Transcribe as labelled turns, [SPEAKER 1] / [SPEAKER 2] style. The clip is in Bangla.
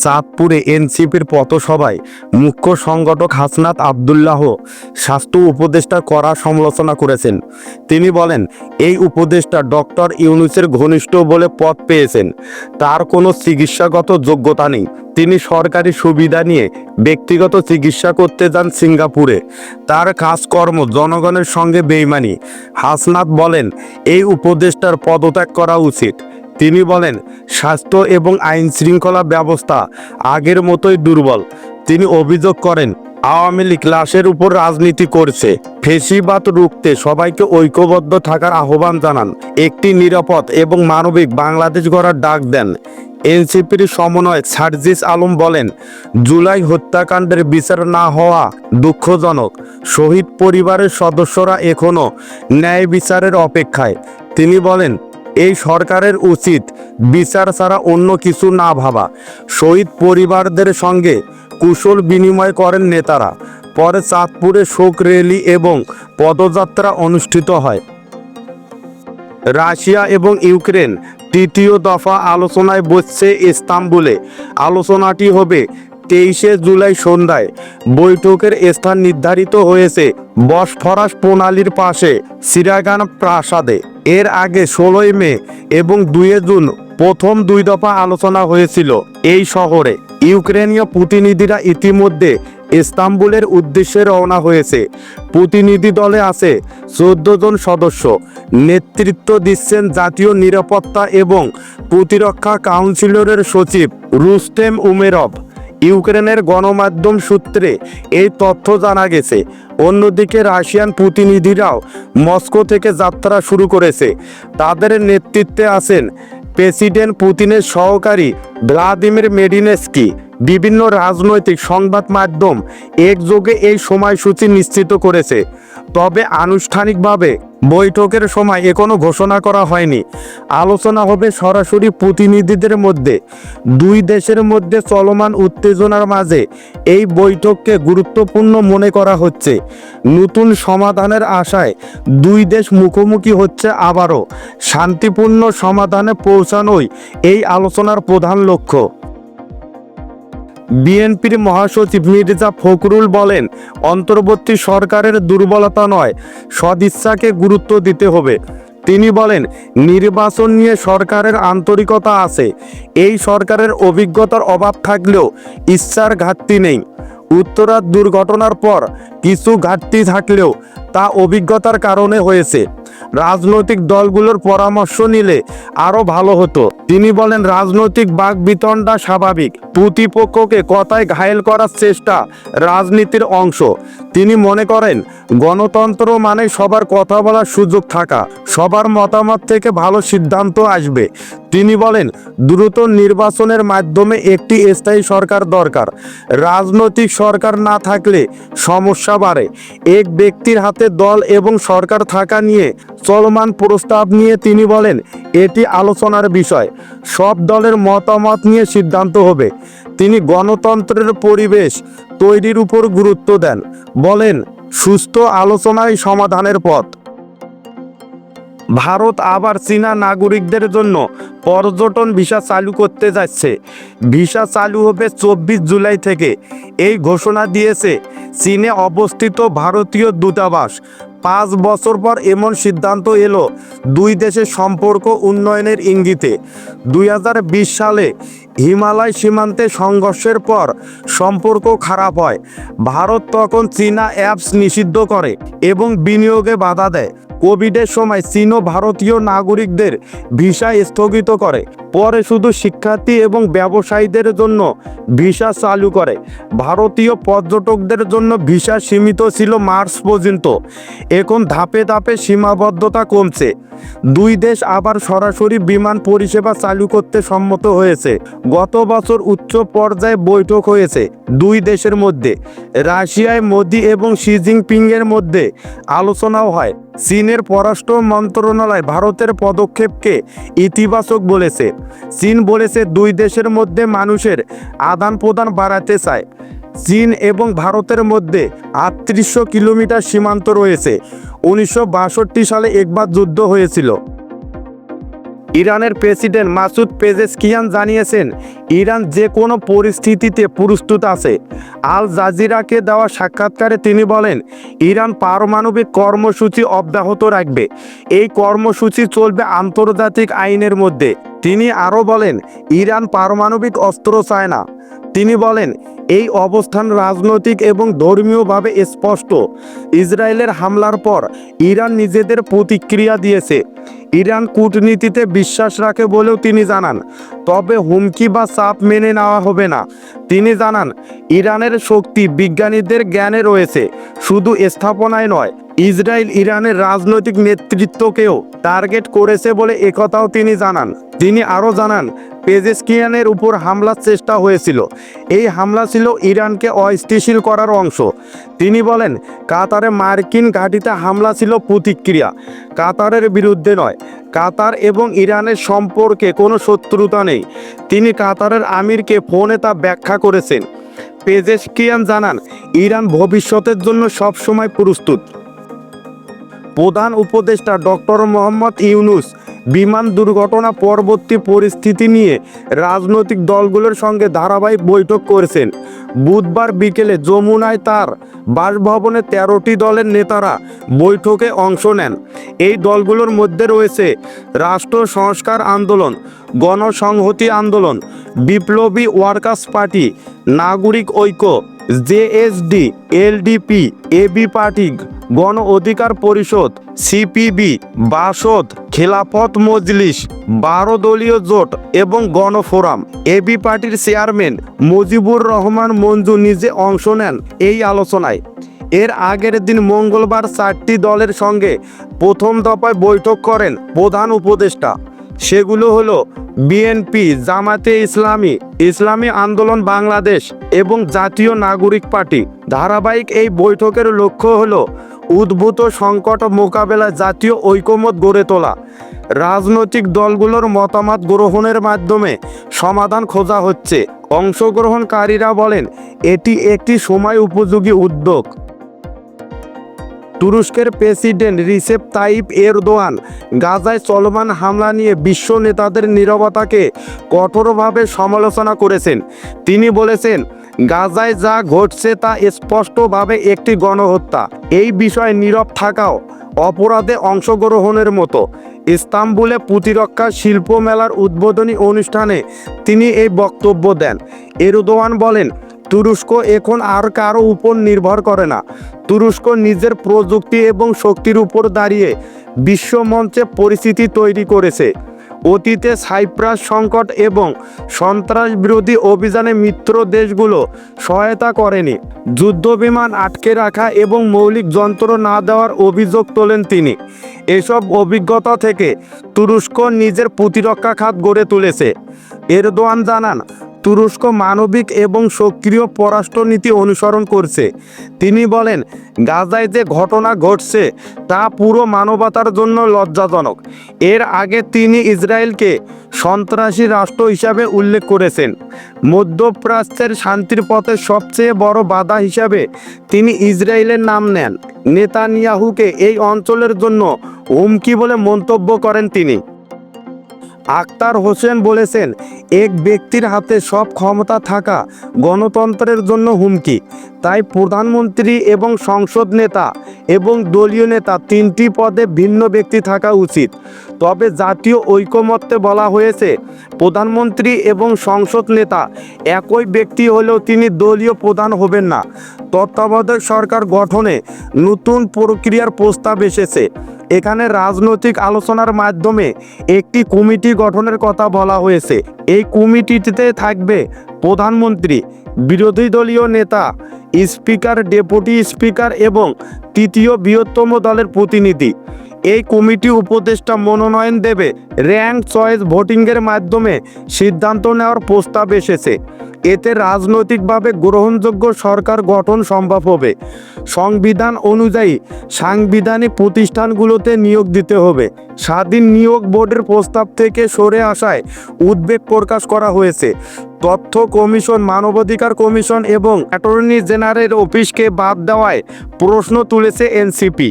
[SPEAKER 1] চাঁদপুরে এনসিপির পথসভায় মুখ্য সংগঠক হাসনাত আবদুল্লাহ স্বাস্থ্য উপদেষ্টা কড়া সমালোচনা করেছেন। তিনি বলেন, এই উপদেষ্টা ডক্টর ইউনুসের ঘনিষ্ঠ বলে পদ পেয়েছেন। তার কোনো চিকিৎসাগত যোগ্যতা নেই। তিনি সরকারি সুবিধা নিয়ে ব্যক্তিগত চিকিৎসা করতে যান সিঙ্গাপুরে। তার কাজকর্ম জনগণের সঙ্গে বেইমানি। হাসনাত বলেন, এই উপদেষ্টার পদত্যাগ করা উচিত। তিনি বলেন, স্বাস্থ্য এবং আইন শৃঙ্খলা ব্যবস্থা আগের মতোই দুর্বল। তিনি অভিযোগ করেন, আওয়ামী লীগ লাশের উপর রাজনীতি করছে। ফেসিবাদ রুখতে সবাইকে ঐক্যবদ্ধ থাকার আহ্বান জানান। একটি নিরাপদ এবং মানবিক বাংলাদেশ গড়ার ডাক দেন। এনসিপির সমন্বয়ক সার্জিস আলম বলেন, জুলাই হত্যাকাণ্ডের বিচার না হওয়া দুঃখজনক। শহীদ পরিবারের সদস্যরা এখনও ন্যায় বিচারের অপেক্ষায়। তিনি বলেন এই সরকারের উচিত বিচার ছাড়া অন্য কিছু না ভাবা। শহীদ পরিবারদের সঙ্গে কুশল বিনিময় করেন নেতারা। পরে চাঁদপুরে শোক র্যালি এবং পদযাত্রা অনুষ্ঠিত হয়। রাশিয়া এবং ইউক্রেন তৃতীয় দফা আলোচনায় বসছে ইস্তাম্বুলে। আলোচনাটি হবে তেইশে জুলাই সন্ধ্যায় বৈঠকের স্থান নির্ধারিত হয়েছে বসফরাস প্রণালীর পাশে সিরাগান প্রাসাদে। এর আগে ষোলোই মে এবং দুয়ে জুন প্রথম দুই দফা আলোচনা হয়েছিল এই শহরে। ইউক্রেনীয় প্রতিনিধিরা ইতিমধ্যে ইস্তাম্বুলের উদ্দেশ্যে রওনা হয়েছে। প্রতিনিধি দলে আছে চোদ্দ জন সদস্য। নেতৃত্ব দিচ্ছেন জাতীয় নিরাপত্তা এবং প্রতিরক্ষা কাউন্সিলরের সচিব রুস্টেম উমেরভ। ইউক্রেনের গণমাধ্যম সূত্রে এই তথ্য জানা গেছে। অন্যদিকে রাশিয়ান প্রতিনিধিরাও মস্কো থেকে যাত্রা শুরু করেছে। তাদের নেতৃত্বে আছেন প্রেসিডেন্ট পুতিনের সহকারী ভ্লাদিমির মেডিনেস্কি। বিভিন্ন রাজনৈতিক সংবাদ মাধ্যম একযোগে এই সময়সূচি নিশ্চিত করেছে। তবে আনুষ্ঠানিকভাবে বৈঠকের সময় এখনও ঘোষণা করা হয়নি। আলোচনা হবে সরাসরি প্রতিনিধিদের মধ্যে। দুই দেশের মধ্যে চলমান উত্তেজনার মাঝে এই বৈঠককে গুরুত্বপূর্ণ মনে করা হচ্ছে। নতুন সমাধানের আশায় দুই দেশ মুখোমুখি হচ্ছে আবারও। শান্তিপূর্ণ সমাধানে পৌঁছানোই এই আলোচনার প্রধান লক্ষ্য। বিএনপির মহাসচিব মির্জা ফখরুল বলেন, অন্তর্বর্তী সরকারের দুর্বলতা নয় সদিচ্ছাকে গুরুত্ব দিতে হবে। তিনি বলেন, নির্বাচন নিয়ে সরকারের আন্তরিকতা আছে। এই সরকারের অভিজ্ঞতার অভাব থাকলেও ইচ্ছার ঘাটতি নেই। উত্তরার দুর্ঘটনার পর কিছু ঘাটতি থাকলেও তা অভিজ্ঞতার কারণে হয়েছে। রাজনৈতিক দলগুলোর পরামর্শ নিলে আরও ভালো হতো। তিনি বলেন, রাজনৈতিক বাক বিতণ্ডা স্বাভাবিক। প্রতিপক্ষকে কথায় ঘায়েল করার চেষ্টা রাজনীতির অংশ। তিনি মনে করেন, গণতন্ত্র মানে সবার কথা বলার সুযোগ থাকা, সবার মতামত থেকে ভালো সিদ্ধান্ত আসবে। তিনি বলেন, দ্রুত নির্বাচনের মাধ্যমে একটি স্থায়ী সরকার দরকার। রাজনৈতিক সরকার না থাকলে সমস্যা বাড়ে। এক ব্যক্তির হাতে দল এবং সরকার থাকা নিয়ে চলমান প্রস্তাব নিয়ে তিনি বলেন, এটি আলোচনার বিষয়। সব দলের মতামত নিয়ে সিদ্ধান্ত হবে। তিনি গণতন্ত্রের পরিবেশ তৈরির উপর গুরুত্ব দেন। বলেন, সুস্থ আলোচনায় সমাধানের পথ। ভারত আবার চীনা নাগরিকদের জন্য পর্যটন ভিসা চালু করতে যাচ্ছে। ভিসা চালু হবে চব্বিশ জুলাই থেকে। এই ঘোষণা দিয়েছে চীনে অবস্থিত ভারতীয় দূতাবাস। পাঁচ বছর পর এমন সিদ্ধান্ত এলো দুই দেশের সম্পর্ক উন্নয়নের ইঙ্গিতে। দুই হাজার বিশ সালে হিমালয় সীমান্তে সংঘর্ষের পর সম্পর্ক খারাপ হয়। ভারত তখন চীনা অ্যাপস নিষিদ্ধ করে এবং বিনিয়োগে বাধা দেয়। কোভিডের সময় চীন ও ভারতীয় নাগরিকদের ভিসা স্থগিত করে। পরে শুধু শিক্ষার্থী এবং ব্যবসায়ীদের জন্য ভিসা চালু করে। ভারতীয় পর্যটকদের জন্য ভিসা সীমিত ছিল মার্চ পর্যন্ত। এখন ধাপে ধাপে সীমাবদ্ধতা কমছে। দুই দেশ আবার সরাসরি বিমান পরিষেবা চালু করতে সম্মত হয়েছে। গত বছর উচ্চ পর্যায়ে বৈঠক হয়েছে দুই দেশের মধ্যে। রাশিয়ায় মোদি এবং শি জিনপিংয়ের মধ্যে আলোচনাও হয়। চীনের পররাষ্ট্র মন্ত্রণালয় ভারতের পদক্ষেপকে ইতিবাচক বলেছে। চীন বলেছে দুই দেশের মধ্যে মানুষের আদান প্রদান বাড়াতে চায়। চীন এবং ভারতের মধ্যে আটত্রিশশো কিলোমিটার সীমান্ত রয়েছে। উনিশশো বাষট্টি সালে একবার যুদ্ধ হয়েছিল। ইরানের প্রেসিডেন্ট মাসুদ পেজেসকিয়ান জানিয়েছেন, ইরান যে কোনো পরিস্থিতিতে প্রস্তুত আছে। আল জাজিরাকে দেওয়া সাক্ষাৎকারে তিনি বলেন, ইরান পারমাণবিক কর্মসূচি অব্যাহত রাখবে। এই কর্মসূচি চলবে আন্তর্জাতিক আইনের মধ্যে। তিনি আরও বলেন, ইরান পারমাণবিক অস্ত্র চায় না। তিনি বলেন, এই অবস্থান রাজনৈতিক এবং ধর্মীয়ভাবে স্পষ্ট। ইসরায়েলের হামলার পর ইরান নিজেদের প্রতিক্রিয়া দিয়েছে। ইরান কূটনীতিতে বিশ্বাস রাখে বলেও তিনি জানান, তবে হুমকি বা চাপ মেনে নেওয়া হবে না। তিনি জানান, ইরানের শক্তি বিজ্ঞানীদের জ্ঞানে রয়েছে, শুধু স্থাপনায় নয়, ইসরায়েল ইরানের রাজনৈতিক নেতৃত্বকেও টার্গেট করেছে বলে একথাও তিনি জানান। তিনি আরও জানান পেজেস্কিয়ানের উপর হামলার চেষ্টা হয়েছিল। এই হামলা ছিল ইরানকে অস্থিতিশীল করার অংশ। তিনি বলেন, কাতারে মার্কিন ঘাঁটিতে হামলা ছিল প্রতিক্রিয়া। কাতারের বিরুদ্ধে নয়। কাতার এবং ইরানের সম্পর্কে কোনো শত্রুতা নেই। তিনি কাতারের আমিরকে ফোনে তা ব্যাখ্যা করেছেন। পেজেস্কিয়ান জানান, ইরান ভবিষ্যতের জন্য সবসময় প্রস্তুত। প্রধান উপদেষ্টা ডক্টর মোহাম্মদ ইউনুস বিমান দুর্ঘটনা পরবর্তী পরিস্থিতি নিয়ে রাজনৈতিক দলগুলোর সঙ্গে ধারাবাহিক বৈঠক করেছেন। বুধবার বিকেলে যমুনায় তার বাসভবনে তেরোটি দলের নেতারা বৈঠকে অংশ নেন। এই দলগুলোর মধ্যে রয়েছে রাষ্ট্র সংস্কার আন্দোলন, গণসংহতি আন্দোলন, বিপ্লবী ওয়ার্কার্স পার্টি, নাগরিক ঐক্য জেএসডি এলডিপি এবি পার্টি গণ অধিকার পরিষদ সিপিবি বাসদ, খেলাফত মজলিস, বারো দলীয় জোট এবং গণফোরাম এবি পার্টির চেয়ারম্যান মুজিবুর রহমান মঞ্জু নিজে অংশ নেন এই আলোচনায়। এর আগের দিন মঙ্গলবার চারটি দলের সঙ্গে প্রথম দফায় বৈঠক করেন প্রধান উপদেষ্টা। সেগুলো হলো বিএনপি জামাতে ইসলামী ইসলামী আন্দোলন বাংলাদেশ এবং জাতীয় নাগরিক পার্টি। ধারাবাহিক এই বৈঠকের লক্ষ্য হলো উদ্ভূত সংকট মোকাবেলায় জাতীয় ঐকমত গড়ে তোলা। রাজনৈতিক দলগুলোর মতামত গ্রহণের মাধ্যমে সমাধান খোঁজা হচ্ছে। অংশগ্রহণকারীরা বলেন, এটি একটি সময় উপযোগী উদ্যোগ। তুরস্কের প্রেসিডেন্ট রিসেপ তাইপ এরদোয়ান গাজায় চলমান হামলা নিয়ে বিশ্ব নেতাদের নীরবতাকে কঠোরভাবে সমালোচনা করেছেন। তিনি বলেছেন গাজায় যা ঘটছে তা স্পষ্টভাবে একটি গণহত্যা। এই বিষয়ে নীরব থাকাও অপরাধে অংশগ্রহণের মতো। ইস্তাম্বুলে প্রতিরক্ষা শিল্প মেলার উদ্বোধনী অনুষ্ঠানে তিনি এই বক্তব্য দেন। এরদোয়ান বলেন, তুরস্ক এখন আর কারও উপর নির্ভর করে না। তুরস্ক নিজের প্রযুক্তি এবং শক্তির উপর দাঁড়িয়ে বিশ্বমঞ্চে পরিস্থিতি তৈরি করেছে। অতীতে সাইপ্রাস সংকট এবং সন্ত্রাস বিরোধী অভিযানে মিত্র দেশগুলো সহায়তা করেনি। যুদ্ধ বিমান আটকে রাখা এবং মৌলিক যন্ত্র না দেওয়ার অভিযোগ তোলেন তিনি। এসব অভিজ্ঞতা থেকে তুরস্ক নিজের প্রতিরক্ষা খাত গড়ে তুলেছে। এরদোয়ান জানান তুরস্ক মানবিক এবং সক্রিয় পররাষ্ট্রনীতি অনুসরণ করছে। তিনি বলেন, গাজায় যে ঘটনা ঘটছে, তা পুরো মানবতার জন্য লজ্জাজনক। এর আগে তিনি ইসরায়েলকে সন্ত্রাসী রাষ্ট্র হিসাবে উল্লেখ করেছেন। মধ্যপ্রাচ্যের শান্তির পথে সবচেয়ে বড় বাধা হিসাবে তিনি ইসরায়েলের নাম নেন। নেতানিয়াহুকে এই অঞ্চলের জন্য হুমকি বলে মন্তব্য করেন তিনি। আক্তার হোসেন বলেছেন, এক ব্যক্তির হাতে সব ক্ষমতা থাকা গণতন্ত্রের জন্য হুমকি। তাই প্রধানমন্ত্রী এবং সংসদ নেতা এবং দলীয় নেতা তিনটি পদে ভিন্ন ব্যক্তি থাকা উচিত। তবে জাতীয় ঐকমত্যে বলা হয়েছে, প্রধানমন্ত্রী এবং সংসদ নেতা একই ব্যক্তি হলেও তিনি দলীয় প্রধান হবেন না। তত্ত্বাবধায়ক সরকার গঠনে নতুন প্রক্রিয়ার প্রস্তাব এসেছে। এখানে রাজনৈতিক আলোচনার মাধ্যমে একটি কমিটি গঠনের কথা বলা হয়েছে। এই কমিটিতে থাকবে প্রধানমন্ত্রী, বিরোধী দলীয় নেতা, স্পিকার, ডেপুটি স্পিকার এবং তৃতীয় বৃহত্তম দলের প্রতিনিধি। এই কমিটি উপদেষ্টা মনোনয়ন দেবে। র্যাঙ্ক চয়েস ভোটিংয়ের মাধ্যমে সিদ্ধান্ত নেওয়ার প্রস্তাব এসেছে। এতে রাজনৈতিকভাবে গ্রহণযোগ্য সরকার গঠন সম্ভব হবে। সংবিধান অনুযায়ী সাংবিধানিক প্রতিষ্ঠানগুলোতে নিয়োগ দিতে হবে। স্বাধীন নিয়োগ বোর্ডের প্রস্তাব থেকে সরে আসায় উদ্বেগ প্রকাশ করা হয়েছে। তথ্য কমিশন, মানবাধিকার কমিশন এবং অ্যাটর্নি জেনারেল অফিসকে বাদ দেওয়ায় প্রশ্ন তুলেছে এনসিপি।